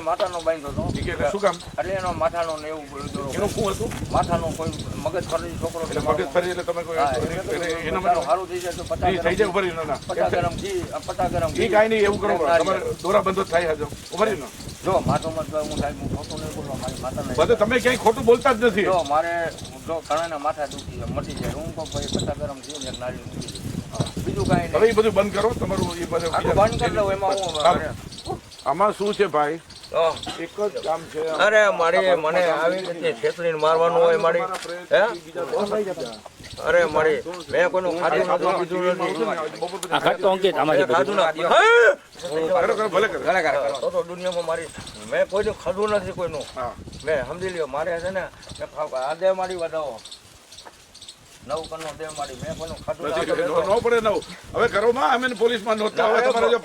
માથાનો બાંધ્યો હતો. ઠીક છે એટલે શું કામ? એટલે એનો માથાનો ને એવું બધું. એનું શું હતું? માથાનો કોઈ મગજ ફરી છોકરો એટલે મગજ ફરી એટલે તમે કોઈ એને- માટે સારું થઈ જાય તો પચાસ થઈ જાય ગ્રામ ઊભા રહીને ના પચાસ ગ્રામ ઘી પચાસ ગ્રામ ઘી કાંઈ નહીં એવું કરો. તમારે દોરા બંધ થાય હજુ ઊભા રહીને જો માથો મતલબ હું સાહેબ હું ખોટું નહીં બોલવા મારી માથાને બધું તમે ક્યાંય ખોટું બોલતા જ નથી જો મારે જો ઘણાના માથા દુખી છે, મટી જાય હું કહું ભાઈ પચાસ ગરમ થયું ને દે. બીજું કાંઈ હવે એ બધું બંધ કરો તમારું એ બધું બંધ કરી દઉં એમાં હું આમાં શું છે ભાઈ એક જ કામ છે અરે મારી મને આવી રીતે છેતરીને મારવાનું હોય મારી હે અરે મળી મેં કોઈનું ખાધું નથી ખાધું નથી માં કરો. ભલે કરો. તો તો દુનિયામાં મારી મેં કોઈનું ખડું નથી કોઈનું. મેં સમજી લ્યો મારે છે ને આ દે મારી વધાવો. નવ કનો દે મારી. મેં કોઈનું નથી. ન પડે નવ. હવે ઘરોમાં અમે પોલીસમાં નહોતા હવે તમારે જો